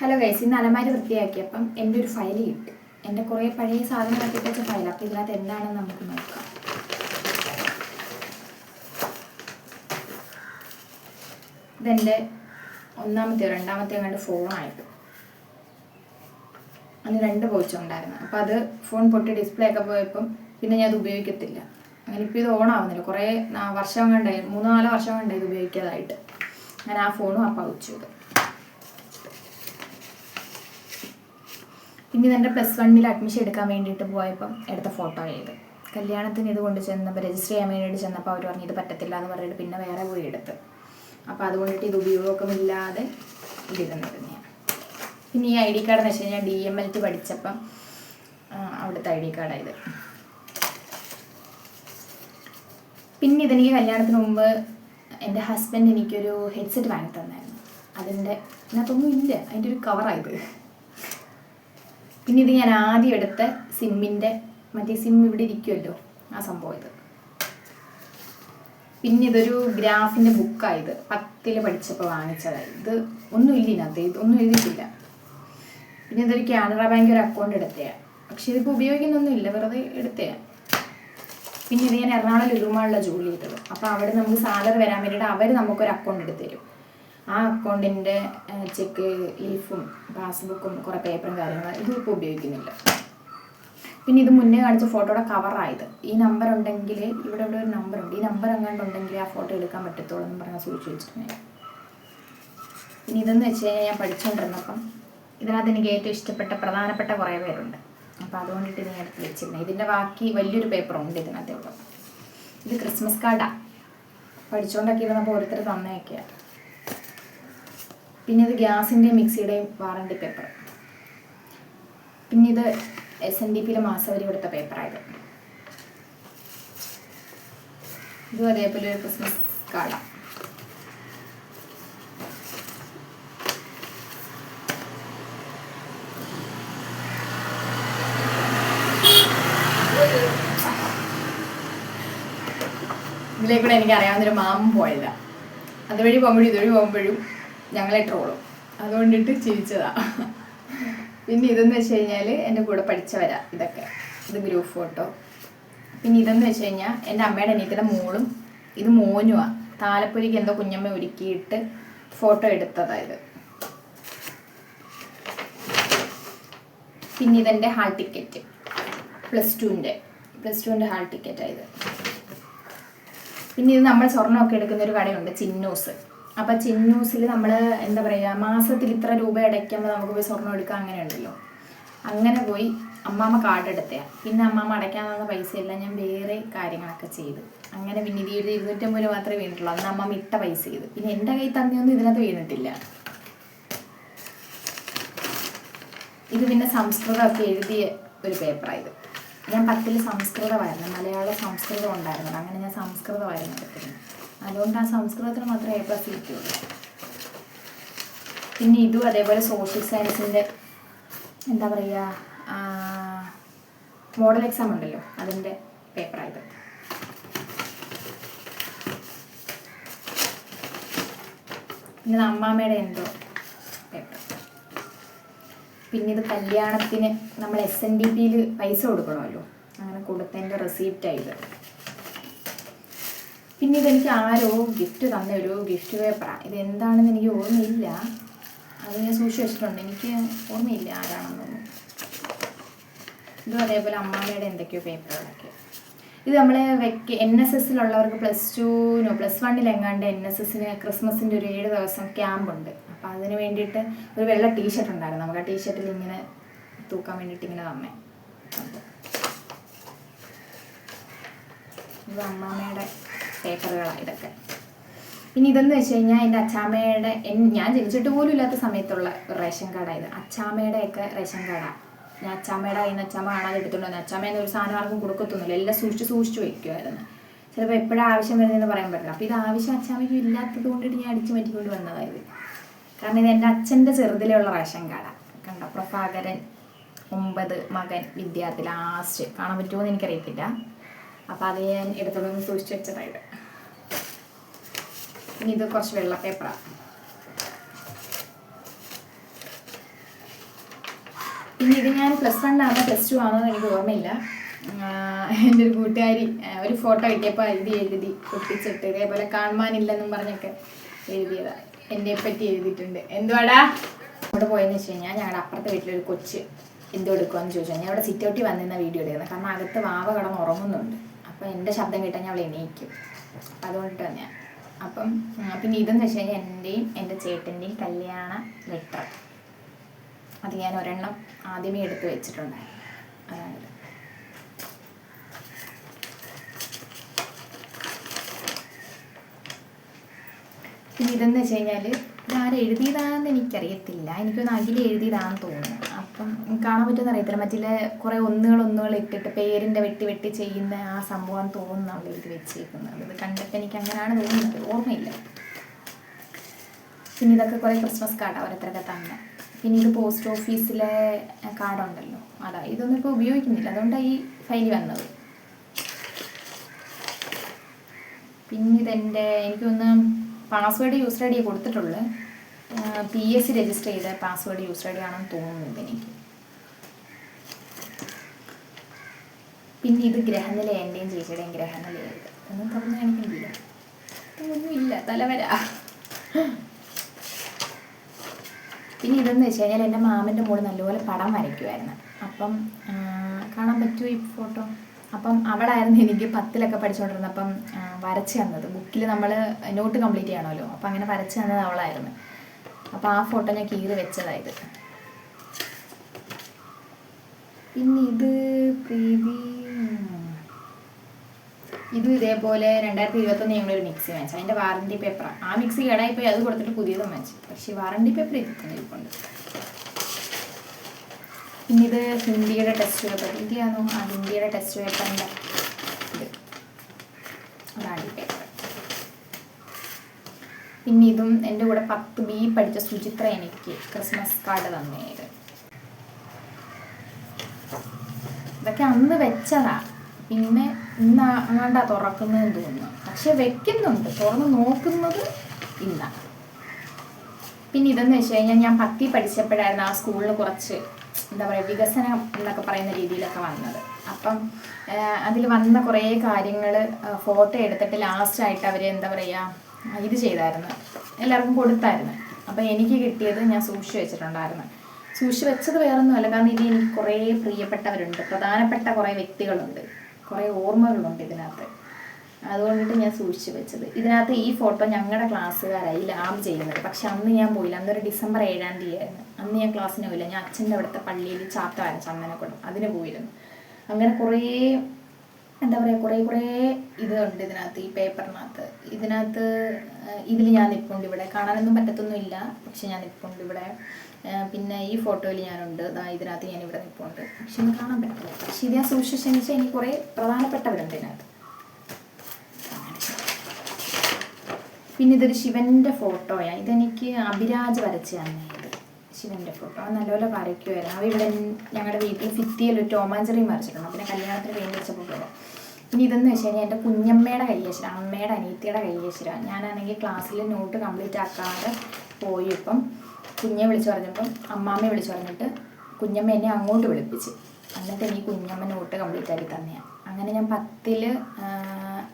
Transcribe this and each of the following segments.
Hello guys ഇന്ന് അലമാരി വൃത്തിയാക്കിയപ്പം എന്റെ ഒരു ഫയൽ കിട്ടി. എന്റെ കുറേ പഴയ സാധനങ്ങളൊക്കെ വെച്ച ഫയൽ അപ്പം ഇതിനകത്ത് എന്താണെന്ന് നമുക്ക് നോക്കാം. ഇതെന്റെ ഒന്നാമത്തെ രണ്ടാമത്തെ കണ്ട് ഫോണായിട്ട് അന്ന് രണ്ട് പോയിച്ചുണ്ടായിരുന്നു ഉണ്ടായിരുന്നു. അപ്പോൾ അത് ഫോൺ പൊട്ടി ഡിസ്പ്ലേ ഒക്കെ പോയപ്പം പിന്നെ ഞാൻ അത് ഉപയോഗിക്കത്തില്ല. അങ്ങനെ ഇപ്പോൾ ഇത് ഓൺ ആവുന്നില്ല. കുറേ വർഷം കണ്ടായി മൂന്ന് നാല് വർഷം കണ്ടായി ഇത് ഉപയോഗിക്കാതായിട്ട്. ഞാൻ ആ ഫോണും ആ പൗച്ചും പിന്നെ ഇതെന്റെ പ്ലസ് വണ്ണിൽ അഡ്മിഷൻ എടുക്കാൻ വേണ്ടിയിട്ട് പോയപ്പം എടുത്ത ഫോട്ടോ ചെയ്ത് കല്യാണത്തിന് ഇത് കൊണ്ട് ചെന്നപ്പോൾ രജിസ്റ്റർ ചെയ്യാൻ വേണ്ടിയിട്ട് ചെന്നപ്പോൾ അവർ പറഞ്ഞു ഇത് പറ്റത്തില്ല എന്ന് പറഞ്ഞിട്ട് പിന്നെ വേറെ പോയി എടുത്ത്. അപ്പോൾ അതുകൊണ്ടിട്ട് ഇത് ഉപയോഗമില്ലാതെ ഇതിരുന്നിരുന്നു ഞാൻ പിന്നെ ഈ ഐ ഡി കാർഡ് എന്ന് വെച്ച് കഴിഞ്ഞാൽ ഡി എം എൽ ടി പഠിച്ചപ്പം അവിടുത്തെ ഐ ഡി കാർഡായത് പിന്നെ ഇതെനിക്ക് കല്യാണത്തിന് മുമ്പ് എന്റെ ഹസ്ബൻഡ് എനിക്കൊരു ഹെഡ്സെറ്റ് വാങ്ങി തന്നായിരുന്നു. അതിന്റെ ഇതിനകത്തൊന്നും ഇല്ല. അതിന്റെ ഒരു കവറായത് പിന്നെ ഇത് ഞാൻ ആദ്യം എടുത്ത സിമ്മിന്റെ മറ്റേ സിം ഇവിടെ ഇരിക്കുമല്ലോ ആ സംഭവം ഇത്. പിന്നെ ഇതൊരു ഗ്രാഫിന്റെ ബുക്കായത് പത്തിൽ പഠിച്ചപ്പോൾ വാങ്ങിച്ചതായി ഇത്. ഒന്നും ഇല്ല ഇത് ഒന്നും എഴുതിയിട്ടില്ല. പിന്നെ ഇതൊരു കാനറ ബാങ്ക് ഒരു അക്കൗണ്ട് എടുത്തയാണ് പക്ഷെ ഇതിപ്പോൾ ഉപയോഗിക്കുന്നൊന്നുമില്ല വെറുതെ എടുത്തയാണ് പിന്നെ ഇത് ഞാൻ എറണാകുളം ലുലുമാളിലാണ് ജോലി ചെയ്തത്. അപ്പോൾ അവിടെ നമുക്ക് സാലറി വരാൻ വേണ്ടിയിട്ട് അവർ നമുക്കൊരു അക്കൗണ്ട് എടുത്തു തരും. ആ അക്കൗണ്ടിന്റെ ചെക്ക് ലീഫും പാസ്ബുക്കും കുറേ പേപ്പറും കാര്യങ്ങളും ഇതും ഇപ്പോൾ ഉപയോഗിക്കുന്നില്ല. പിന്നെ ഇത് മുന്നേ കാണിച്ച ഫോട്ടോയുടെ കവറായത് ഈ നമ്പർ ഉണ്ടെങ്കിൽ ഇവിടെ ഇവിടെ ഒരു നമ്പർ ഉണ്ട്. ഈ നമ്പർ എങ്ങാണ്ട് ഉണ്ടെങ്കിൽ ആ ഫോട്ടോ എടുക്കാൻ പറ്റത്തുള്ളൂ എന്ന് പറഞ്ഞാൽ സൂക്ഷിച്ച് വെച്ചിട്ടുണ്ടായിരുന്നു. പിന്നെ ഇതെന്ന് വെച്ച് കഴിഞ്ഞാൽ ഞാൻ പഠിച്ചുകൊണ്ടിരുന്നപ്പം ഇതിനകത്ത് എനിക്ക് ഏറ്റവും ഇഷ്ടപ്പെട്ട പ്രധാനപ്പെട്ട കുറേ പേരുണ്ട്. അപ്പോൾ അതുകൊണ്ടിട്ട് ഞാൻ എടുത്ത് വെച്ചിരുന്നത് ഇതിന്റെ ബാക്കി വലിയൊരു പേപ്പറുണ്ട് ഇതിനകത്ത് ഇവിടെ. ഇത് ക്രിസ്മസ് കാർഡാണ് പഠിച്ചുകൊണ്ടൊക്കെ ഇരുന്നപ്പോൾ ഓരോരുത്തർ തന്നേക്കെയാണ് പിന്നെ ഇത് ഗ്യാസിന്റെയും മിക്സിയുടെയും വാറണ്ടി പേപ്പർ പിന്നെ ഇത് എസ് എൻ ഡി പിയിലെ മാസവരി കൊടുത്ത പേപ്പറായത് ഇതും. അതേപോലെ ഒരു ക്രിസ്മസ് കാർഡാണ് ഇതിലേക്കൂടെ എനിക്ക് അറിയാവുന്നൊരു മാമൻ പോയതാണ് അതുവഴി പോകുമ്പോഴും ഇതുവഴി പോകുമ്പോഴും ഞങ്ങളെ ട്രോളും. അതുകൊണ്ടിട്ട് ചിരിച്ചതാ. പിന്നെ ഇതെന്ന് വെച്ച് കഴിഞ്ഞാൽ എന്റെ കൂടെ പഠിച്ചവരാ ഇതൊക്കെ. ഇത് ഗ്രൂപ്പ് ഫോട്ടോ. പിന്നെ ഇതെന്ന് വെച്ച് കഴിഞ്ഞാൽ എന്റെ അമ്മയുടെ അനിയത്തിന്റെ മോളും ഇത് മോനുവാ. താലപ്പൊലിക്ക് എന്തോ കുഞ്ഞമ്മ ഒരുക്കിയിട്ട് ഫോട്ടോ എടുത്തതായത് പിന്നെ ഇതെന്റെ ഹാൾ ടിക്കറ്റ്. പ്ലസ് ടുവിന്റെ പ്ലസ് ടുവിന്റെ ഹാൾ ടിക്കറ്റായത് പിന്നെ ഇത് നമ്മൾ സ്വർണമൊക്കെ എടുക്കുന്ന ഒരു കടയുണ്ട് ചിന്നൂസ്. അപ്പം ചിന്നൂസിൽ നമ്മൾ എന്താ പറയുക മാസത്തിൽ ഇത്ര രൂപ അടയ്ക്കുമ്പോൾ നമുക്ക് പോയി സ്വർണം എടുക്കാം അങ്ങനെ ഉണ്ടല്ലോ. അങ്ങനെ പോയി അമ്മാമ്മ കാർഡ് എടുത്തേ പിന്നെ അമ്മാമ്മ അടയ്ക്കാൻ പൈസ ഞാൻ വേറെ കാര്യങ്ങളൊക്കെ ചെയ്തു. അങ്ങനെ പിന്നെ ഇത് ഇരുന്നൂറ്റമ്പത് രൂപ മാത്രമേ വീണിട്ടുള്ളൂ. അന്ന് അമ്മാമ്മ ഇട്ട പൈസ ചെയ്തു. പിന്നെ എന്റെ കയ്യിൽ തന്നെയൊന്നും ഇതിനകത്ത് വീണിട്ടില്ല. ഇത് പിന്നെ സംസ്കൃതമൊക്കെ എഴുതിയ ഒരു പേപ്പറായത് ഞാൻ പത്തിൽ സംസ്കൃതമായിരുന്നു. മലയാള സംസ്കൃതം ഉണ്ടായിരുന്നു അങ്ങനെ ഞാൻ സംസ്കൃതമായിരുന്നു എടുത്തിരുന്നത് അതുകൊണ്ട് ആ സംസ്കൃതത്തിന് മാത്രമേ എ പ്ലസ് കിട്ടിയുള്ളൂ. പിന്നെ ഇതും അതേപോലെ സോഷ്യൽ സയൻസിന്റെ എന്താ പറയുക മോഡൽ എക്സാം ഉണ്ടല്ലോ അതിന്റെ പേപ്പറായത് പിന്നെ അമ്മാമ്മയുടെ എന്തോ പേപ്പർ പിന്നെ ഇത് കല്യാണത്തിന് നമ്മൾ എസ് എൻ ഡി പിയിൽ പൈസ കൊടുക്കണമല്ലോ. അങ്ങനെ കൊടുത്തതിന്റെ റെസീപ്റ്റ് ആയത്. പിന്നെ ഇതെനിക്ക് ആരോ ഗിഫ്റ്റ് തന്ന ഒരു ഗിഫ്റ്റ് പേപ്പറാണ് ഇത് എന്താണെന്ന് എനിക്ക് ഓർമ്മയില്ല. അത് ഞാൻ സൂക്ഷിച്ച് വെച്ചിട്ടുണ്ട്. എനിക്ക് ഓർമ്മയില്ല ആരാണെന്നൊന്നും. ഇതും അതേപോലെ അമ്മാമ്മയുടെ എന്തൊക്കെയോ പേപ്പറുകളൊക്കെ ഇത് നമ്മൾ വെക്ക എൻ എസ് എസിലുള്ളവർക്ക് പ്ലസ് ടുനോ പ്ലസ് വണ്ണിൽ എങ്ങാണ്ട് എൻ എസ് എസിന് ക്രിസ്മസിന്റെ ഒരു ഏഴ് ദിവസം ക്യാമ്പുണ്ട് അപ്പോൾ അതിന് വേണ്ടിയിട്ട് ഒരു വെള്ള ടീഷർട്ട് ഉണ്ടായിരുന്നു. നമുക്ക് ആ ടീഷർട്ടിൽ ഇങ്ങനെ തൂക്കാൻ വേണ്ടിയിട്ട് ഇങ്ങനെ തന്നെ. ഇത് അമ്മാമ്മയുടെ പേപ്പറുകളാണ് ഇതൊക്കെ. ഇനി ഇതെന്ന് വെച്ച് കഴിഞ്ഞാൽ എന്റെ അച്ചാമ്മയുടെ ഞാൻ ജനിച്ചിട്ട് പോലും ഇല്ലാത്ത സമയത്തുള്ള റേഷൻ കാർഡായത് ഇത്. ഒക്കെ റേഷൻ കാർഡാണ് ഞാൻ അച്ചാമ്മയുടെ കയ്യിൽ നിന്ന് അച്ചാമ്മ കാണാതെ എടുത്തുകൊണ്ട് അച്ചാമ്മ ഒരു സാധനം ആർക്കും കൊടുക്കത്തൊന്നുമില്ല. എല്ലാം സൂക്ഷിച്ച് സൂക്ഷിച്ച് വയ്ക്കുമായിരുന്നു ചിലപ്പോൾ എപ്പോഴാണ് ആവശ്യം വരുന്നതെന്ന് പറയാൻ പറ്റില്ല. അപ്പോൾ ഇത് ആവശ്യം അച്ചാമ്മയ്ക്ക് ഇല്ലാത്തത് കൊണ്ടിട്ട് ഞാൻ അടിച്ചു മാറ്റിക്കൊണ്ട് വന്നതായത് കാരണം ഇത് എന്റെ അച്ഛന്റെ ചെറുതിലുള്ള റേഷൻ കാർഡാണ് കണ്ട? പ്രഭാകരൻ ഒമ്പത് മകൻ വിദ്യാർത്ഥി ലാസ്റ്റ്. കാണാൻ പറ്റുമോ എന്ന് എനിക്കറിയത്തില്ല. അപ്പോൾ അത് ഞാൻ എടുത്തോളം സൂക്ഷിച്ച് വെച്ചതായത് ഇനി ഇത് കുറച്ച് വെള്ള പേപ്പറാണ് ഇനി ഇത് ഞാൻ പ്ലസ് വൺ ആണോ പ്ലസ് ടു ആണോ എന്ന് എനിക്ക് ഓർമ്മയില്ല. എന്റെ ഒരു കൂട്ടുകാരി ഒരു ഫോട്ടോ കിട്ടിയപ്പോൾ എഴുതി എഴുതി ഒട്ടിച്ചിട്ട് ഇതേപോലെ കാണുവാനില്ലെന്നും പറഞ്ഞൊക്കെ എഴുതിയതാണ് എന്നെ പറ്റി എഴുതിയിട്ടുണ്ട്. എന്തുവാടാ? അവിടെ പോയെന്ന് വെച്ച് കഴിഞ്ഞാൽ ഞങ്ങളുടെ അപ്പുറത്തെ വീട്ടിലൊരു കൊച്ച് എന്തോ എടുക്കുമെന്ന് ചോദിച്ചു ഞാൻ അവിടെ സിറ്റ് ഔട്ടിൽ വന്നിരുന്ന വീഡിയോ എടുക്കുന്നത് കാരണം അകത്ത് വാവ കടന്ന് ഉറങ്ങുന്നുണ്ട്. അപ്പോൾ എന്റെ ശബ്ദം കേട്ടാൽ ഞാൻ അവളെ എണീക്കും. അപ്പം അതുകൊണ്ടിട്ട് തന്നെയാണ് അപ്പം പിന്നെ ഇതെന്ന് വെച്ച് കഴിഞ്ഞാൽ എന്റെയും എന്റെ ചേട്ടന്റെയും കല്യാണ ലെറ്റർ അത് ഞാൻ ഒരെണ്ണം ആദ്യമേ എടുത്ത് വെച്ചിട്ടുണ്ട് അതാണിത് പിന്നെ ഇതെന്ന് വെച്ച് കഴിഞ്ഞാൽ ഇതാരെഴുതിയതാണെന്ന് എനിക്കറിയത്തില്ല. എനിക്കൊന്ന് അഖില എഴുതിയതാണെന്ന് തോന്നുന്നു. അപ്പം കാണാൻ പറ്റുന്ന അറിയത്തില്ല. മറ്റിലെ കുറേ ഒന്നുകൾ ഒന്നുകൾ ഇട്ടിട്ട് പേരിന്റെ വെട്ടി വെട്ടി ചെയ്യുന്ന ആ സംഭവം തോന്നുന്നു അവിടെ എഴുതി വെച്ചേക്കുന്നത്. അത് കണ്ടിട്ട് എനിക്ക് അങ്ങനെയാണ് തോന്നുന്നത്. ഓർമ്മയില്ല. പിന്നെ ഇതൊക്കെ കുറേ ക്രിസ്മസ് കാർഡ് ഓരോരുത്തരൊക്കെ തന്നെ. പിന്നെ ഇത് പോസ്റ്റ് ഓഫീസിലെ കാർഡുണ്ടല്ലോ അതാ ഇതൊന്നും ഇപ്പോൾ ഉപയോഗിക്കുന്നില്ല. അതുകൊണ്ടാണ് ഈ ഫയൽ വന്നത്. പിന്നെ ഇതെന്റെ എനിക്കൊന്ന് പാസ്വേഡ് യൂസർ ഐ ഡി കൊടുത്തിട്ടുള്ളു. പി എസ് സി രജിസ്റ്റർ ചെയ്ത പാസ്വേഡ് യൂസർ ഐ ഡി ആണെന്ന് തോന്നുന്നത് എനിക്ക്. പിന്നെ ഇത് ഗ്രഹനില എന്റെയും ചേച്ചിയുടെയും ഗ്രഹനിലയായത് ഒന്നും തുറന്ന് കാണിക്കുന്നില്ല ഒന്നുമില്ല തലവര. പിന്നെ ഇതെന്ന് വെച്ച് കഴിഞ്ഞാൽ എന്റെ മാമന്റെ മോൾ നല്ലപോലെ പടം വരയ്ക്കുമായിരുന്നു അപ്പം കാണാൻ പറ്റുമോ ഈ ഫോട്ടോ? അപ്പം അവളായിരുന്നു എനിക്ക് പത്തിലൊക്കെ പഠിച്ചുകൊണ്ടിരുന്നപ്പം വരച്ച് തന്നത്. ബുക്കിൽ നമ്മൾ നോട്ട് കംപ്ലീറ്റ് ചെയ്യണമല്ലോ. അപ്പം അങ്ങനെ വരച്ച് തന്നത് അവളായിരുന്നു. അപ്പോൾ ആ ഫോട്ടോ ഞാൻ കീറി വെച്ചതായത് പിന്നെ ഇത് പ്രീതി ഇതും ഇതേപോലെ രണ്ടായിരത്തി ഇരുപത്തൊന്ന് ഞങ്ങളൊരു മിക്സി വാങ്ങിച്ചു അതിന്റെ വാറണ്ടി പേപ്പർ ആ. മിക്സി കേടായിപ്പോയി അത് കൊടുത്തിട്ട് പുതിയതും വാങ്ങിച്ചു പക്ഷേ വാറണ്ടി പേപ്പർ ഇരിപ്പുണ്ട്. പിന്നെ ഇത് ഹിന്ദിയുടെ ടെസ്റ്റ് പേപ്പർ ഹിന്ദിയാണോ ആ ഹിന്ദിയുടെ ടെസ്റ്റ് പേപ്പറിന്റെ ഇത് അതാണ് ഈ പേപ്പർ പിന്നെ ഇതും എന്റെ കൂടെ പത്ത് ബി പഠിച്ച സുചിത്ര എനിക്ക് ക്രിസ്മസ് കാർഡ് തന്നേര്. ഇതൊക്കെ അന്ന് വെച്ചതാ. പിന്നെ ഇന്ന് അങ്ങാണ്ടാ തുറക്കുന്നതെന്ന് തോന്നുന്നു. പക്ഷെ വെക്കുന്നുണ്ട്. തുറന്ന് നോക്കുന്നത് ഇന്ന പിന്നെ ഇതെന്ന് വെച്ച് കഴിഞ്ഞാൽ ഞാൻ പത്തി പഠിച്ചപ്പോഴായിരുന്നു ആ സ്കൂളിൽ കുറച്ച് എന്താ പറയുക വികസനം എന്നൊക്കെ പറയുന്ന രീതിയിലൊക്കെ വന്നത്. അപ്പം അതിൽ വന്ന കുറേ കാര്യങ്ങൾ ഫോട്ടോ എടുത്തിട്ട് ലാസ്റ്റായിട്ട് അവർ എന്താ പറയുക ഇത് ചെയ്തായിരുന്നു. എല്ലാവർക്കും കൊടുത്തായിരുന്നു. അപ്പം എനിക്ക് കിട്ടിയത് ഞാൻ സൂക്ഷിച്ച് വെച്ചിട്ടുണ്ടായിരുന്നു. സൂക്ഷിച്ച് വെച്ചത് വേറൊന്നുമല്ല. കാരണം ഇനി എനിക്ക് കുറേ പ്രിയപ്പെട്ടവരുണ്ട്. പ്രധാനപ്പെട്ട കുറേ വ്യക്തികളുണ്ട്. കുറേ ഓർമ്മകളുണ്ട് ഇതിനകത്ത്. അതുകൊണ്ടിട്ട് ഞാൻ സൂക്ഷിച്ച് വെച്ചത്. ഇതിനകത്ത് ഈ ഫോട്ടോ ഞങ്ങളുടെ ക്ലാസ്സുകാരായി ലാബ് ചെയ്യുന്നത്. പക്ഷെ അന്ന് ഞാൻ പോയില്ല. അന്നൊരു ഡിസംബർ ഏഴാം തീയതി ആയിരുന്നു. അന്ന് ഞാൻ ക്ലാസ്സിന് പോയില്ല. ഞാൻ അച്ഛന്റെ അവിടുത്തെ പള്ളിയിൽ ചാത്തമായിരുന്നു ചന്ദനക്കുടം അതിന് പോയിരുന്നു. അങ്ങനെ കുറേ എന്താ പറയുക കുറേ കുറേ ഇതുണ്ട് ഇതിനകത്ത് ഈ പേപ്പറിനകത്ത്. ഇതിനകത്ത് ഇതിൽ ഞാൻ നിൽപ്പുണ്ട് ഇവിടെ. കാണാനൊന്നും പറ്റത്തൊന്നുമില്ല പക്ഷെ ഞാൻ നിൽപ്പുണ്ട് ഇവിടെ. പിന്നെ ഈ ഫോട്ടോയിൽ ഞാനുണ്ട്. ദാ ഇതിനകത്ത് ഞാൻ ഇവിടെ നിൽപ്പുണ്ട് പക്ഷെ ഒന്നും കാണാൻ പറ്റില്ല പക്ഷെ ഇത് ഞാൻ സൂക്ഷിച്ചു വെച്ചാൽ എനിക്ക് കുറേ പ്രധാനപ്പെട്ടവരുണ്ട് ഇതിനകത്ത്. പിന്നെ ഇതൊരു ശിവന്റെ ഫോട്ടോയാണ് ഇതെനിക്ക് അഭിരാജ് വരച്ച് ശിവന്റെ ഫോട്ടോ നല്ലപോലെ വരയ്ക്കുമായിരുന്നു അവ ഇവിടെ ഞങ്ങളുടെ വീട്ടിൽ ഭിത്തിയിൽ ഒരു ടോമാഞ്ചറി വരച്ചിട്ടുണ്ട് പിന്നെ കല്യാണത്തിന് വേണ്ടി വെച്ച ഫോട്ടോ ഇനി ഇതെന്ന് വെച്ച് കഴിഞ്ഞാൽ എന്റെ കുഞ്ഞമ്മയുടെ കയ്യേശ്വരം അമ്മയുടെ അനിയത്തിയുടെ കയ്യേശ്വരം ഞാനാണെങ്കിൽ ക്ലാസ്സിൽ നോട്ട് കംപ്ലീറ്റ് ആക്കാതെ പോയി. ഇപ്പം കുഞ്ഞെ വിളിച്ചു പറഞ്ഞപ്പം അമ്മാമ്മയെ വിളിച്ചു പറഞ്ഞിട്ട് കുഞ്ഞമ്മ എന്നെ അങ്ങോട്ട് വിളിപ്പിച്ച്. എന്നിട്ട് എനിക്ക് കുഞ്ഞമ്മ നോട്ട് കംപ്ലീറ്റ് ആക്കി തന്നെയാണ് അങ്ങനെ ഞാൻ പത്തിൽ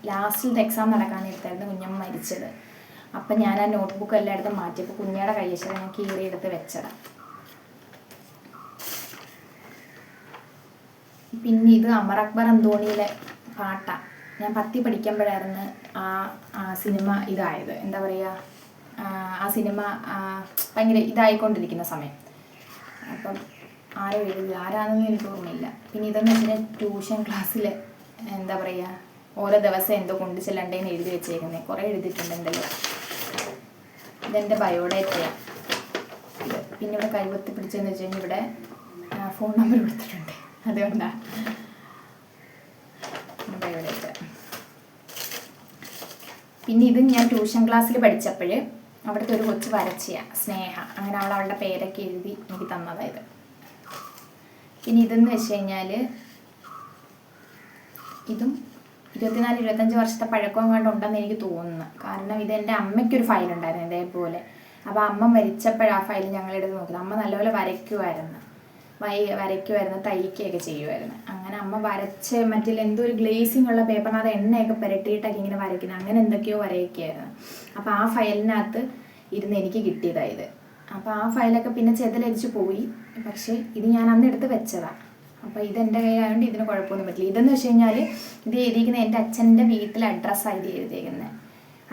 ലാസ്റ്റിലത്തെ എക്സാം നടക്കാൻ നേരത്തായിരുന്നു കുഞ്ഞമ്മ മരിച്ചത്. അപ്പം ഞാൻ ആ നോട്ട്ബുക്ക് എല്ലാം എടുത്ത് മാറ്റിയപ്പോൾ കുഞ്ഞയുടെ കയ്യേശ്വരം ഞാൻ കീറിയെടുത്ത് വെച്ചതാണ് പിന്നെ ഇത് അമർ അക്ബർ അന്തോണിയിലെ പാട്ടാ. ഞാൻ പത്തി പഠിക്കുമ്പോഴായിരുന്നു ആ സിനിമ ഇതായത്. എന്താ പറയുക ആ സിനിമ ഭയങ്കര ഇതായിക്കൊണ്ടിരിക്കുന്ന സമയം. അപ്പം ആരോ എഴുതി ആരാണെന്ന് എനിക്ക് ഓർമ്മയില്ല. പിന്നെ ഇതെന്ന് വെച്ചാൽ ട്യൂഷൻ ക്ലാസ്സിൽ എന്താ പറയുക ഓരോ ദിവസം എന്തോ കൊണ്ടു ചെല്ലണ്ടേന്ന് എഴുതി വെച്ചേക്കുന്നത് കുറേ എഴുതിയിട്ടുണ്ട് എന്തെല്ലാം ഇതെന്റെ ബയോഡേറ്റയാണ് പിന്നെ ഇവിടെ കൈവത്തി പിടിച്ചതെന്ന് വെച്ച് കഴിഞ്ഞാൽ ഇവിടെ ഫോൺ നമ്പർ കൊടുത്തിട്ടുണ്ട്. അതുകൊണ്ടാണ് ബയോഡേറ്റ. പിന്നെ ഇത് ഞാൻ ട്യൂഷൻ ക്ലാസ്സിൽ പഠിച്ചപ്പോൾ അവിടുത്തെ ഒരു കൊച്ചു വരച്ചിയ സ്നേഹ. അങ്ങനെ അവൾ അവളുടെ പേരൊക്കെ എഴുതി എനിക്ക് തന്നതായത് പിന്നെ ഇതെന്ന് വെച്ച് കഴിഞ്ഞാൽ ഇതും ഇരുപത്തിനാല് ഇരുപത്തഞ്ച് വർഷത്തെ പഴക്കം കണ്ടുണ്ടെന്ന് എനിക്ക് തോന്നുന്നു. കാരണം ഇത് എന്റെ അമ്മയ്ക്കൊരു ഫയൽ ഉണ്ടായിരുന്നു ഇതേപോലെ. അപ്പോൾ അമ്മ മരിച്ചപ്പോഴാ ഫയൽ ഞങ്ങൾ എടുത്ത് നോക്കുന്നത്. അമ്മ നല്ലപോലെ വരയ്ക്കുമായിരുന്നു. വൈ വരയ്ക്കുമായിരുന്നു തയ്ക്കുകയൊക്കെ ചെയ്യുമായിരുന്നു. അങ്ങനെ അമ്മ വരച്ച് മറ്റിൽ എന്തോ ഒരു ഗ്ലേസിംഗ് ഉള്ള പേപ്പറിനകത്ത് എണ്ണയൊക്കെ പുരട്ടിയിട്ടൊക്കെ ഇങ്ങനെ വരയ്ക്കുന്നത് അങ്ങനെ എന്തൊക്കെയോ വരയ്ക്കുമായിരുന്നു അപ്പോൾ ആ ഫയലിനകത്ത് ഇരുന്ന് എനിക്ക് കിട്ടിയതായത് അപ്പോൾ ആ ഫയലൊക്കെ പിന്നെ ചെതലരിച്ച് പോയി. പക്ഷേ ഇത് ഞാൻ അന്ന് എടുത്ത് വെച്ചതാണ് അപ്പോൾ ഇതെന്റെ കയ്യിലായതുകൊണ്ട് ഇതിന് കുഴപ്പമൊന്നും പറ്റില്ല. ഇതെന്ന് വെച്ച് കഴിഞ്ഞാൽ ഇത് എഴുതിയിരിക്കുന്നത് എന്റെ അച്ഛന്റെ വീട്ടിലെ അഡ്രസ്സാണ് ഇത് എഴുതിയിരിക്കുന്നത്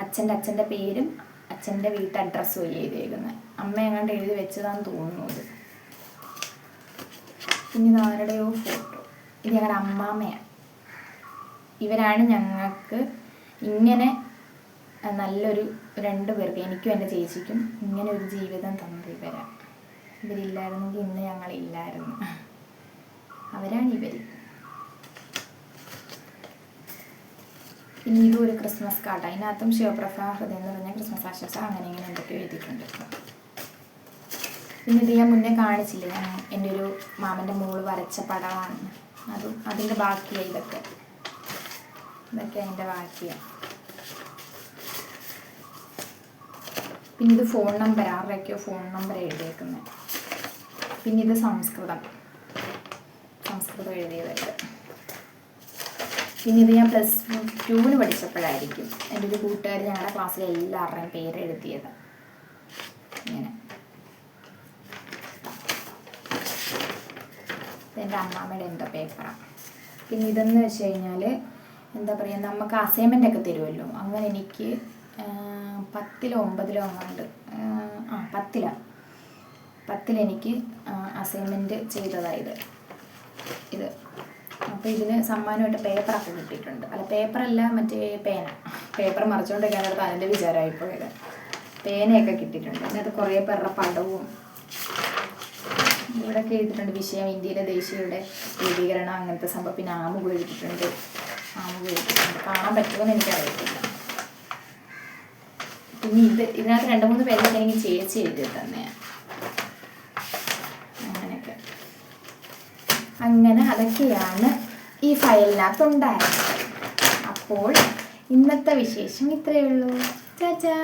അച്ഛന്റെ അച്ഛന്റെ പേരും അച്ഛന്റെ വീട്ട് അഡ്രസ്സും എഴുതിയിരിക്കുന്നത് അമ്മ എങ്ങാണ്ട് എഴുതി വെച്ചതാന്ന് തോന്നുന്നു ഇത്. പിന്നെ ആരുടെയോ ഫോട്ടോ ഇത് ഞങ്ങളുടെ അമ്മാമ്മയാണ് ഇവരാണ് ഞങ്ങൾക്ക് ഇങ്ങനെ നല്ലൊരു രണ്ട് പേർക്ക് എനിക്കും എന്റെ ചേച്ചിക്കും ഇങ്ങനെ ഒരു ജീവിതം തന്നത് ഇവരാണ് ഇവരില്ലായിരുന്നെങ്കിൽ ഇന്ന് ഞങ്ങളില്ലായിരുന്നു. അവരാണ് ഇവർ പിന്നെ ഇതും ഒരു ക്രിസ്മസ് കാർഡ്. അതിനകത്തും ശിവപ്രഭ ഹൃദയം എന്ന് പറഞ്ഞ ക്രിസ്മസ് ആശംസ അങ്ങനെ ഇങ്ങനെ എന്തൊക്കെ എഴുതിയിട്ടുണ്ട്. പിന്നെ ഇത് ഞാൻ മുന്നേ കാണിച്ചില്ലേ? ഞാൻ എന്റെ ഒരു മാമന്റെ മോൾ വരച്ച പടമാണ്. അത് അതിന്റെ ബാക്കിയാണ് ഇതൊക്കെ. ഇതൊക്കെ അതിന്റെ ബാക്കിയാണ് പിന്നെ ഇത് ഫോൺ നമ്പർ ആരുടെയൊക്കെയോ ഫോൺ നമ്പർ എഴുതിയേക്കുന്നത്. പിന്നെ ഇത് സംസ്കൃതം. സംസ്കൃതം എഴുതിയതായിട്ട് പിന്നെ ഇത് ഞാൻ പ്ലസ് ടുവിന് പഠിച്ചപ്പോഴായിരിക്കും എന്റെ ഒരു കൂട്ടുകാർ ഞങ്ങളുടെ ക്ലാസ്സിലെ എല്ലാവരുടെയും പേര് എഴുതിയത്. ഇങ്ങനെ. എന്റെ അമ്മാമ്മയുടെ എന്തോ പേപ്പറാണ് പിന്നെ ഇതെന്ന് വെച്ച് കഴിഞ്ഞാൽ എന്താ പറയുക നമുക്ക് അസൈൻമെന്റ് ഒക്കെ തരുമല്ലോ അങ്ങനെ എനിക്ക് പത്തിലോ ഒമ്പതിലോ അങ്ങാണ്ട് ആ പത്തിലാണ് പത്തിലെനിക്ക് അസൈൻമെന്റ് ചെയ്തതായത് ഇത്. അപ്പോൾ ഇതിന് സമ്മാനമായിട്ട് പേപ്പറൊക്കെ കിട്ടിയിട്ടുണ്ട്. അല്ല പേപ്പറല്ല മറ്റേ പേന. പേപ്പർ മറിച്ചുകൊണ്ടൊക്കെയാണ് അടുത്ത് അതിന്റെ വിചാരമായിപ്പോയത് പേനയൊക്കെ കിട്ടിയിട്ടുണ്ട്. അതിനകത്ത് കുറേ പേരുടെ പടവും ഇവിടെ എഴുതിയിട്ടുണ്ട്. വിഷയം ഇന്ത്യയിലെ ദേശീയയുടെ രൂപീകരണം അങ്ങനത്തെ സംഭവം. പിന്നെ ആമുഖം എഴുതിയിട്ടുണ്ട്. ആമുഖം എഴുതിയിട്ടുണ്ട്. കാണാൻ പറ്റുമെന്ന് എനിക്കറിയത്തില്ല പിന്നെ ഇത് ഇതിനകത്ത് രണ്ട് മൂന്ന് പേരൊക്കെ എനിക്ക് ചേച്ചി എഴുതി തന്നെയാണ് അങ്ങനെ അതൊക്കെയാണ് ഈ ഫയലിനകത്ത് ഉണ്ടായിരുന്നത് അപ്പോൾ ഇന്നത്തെ വിശേഷം ഇത്രയേ ഉള്ളൂ. ചാച്ചാ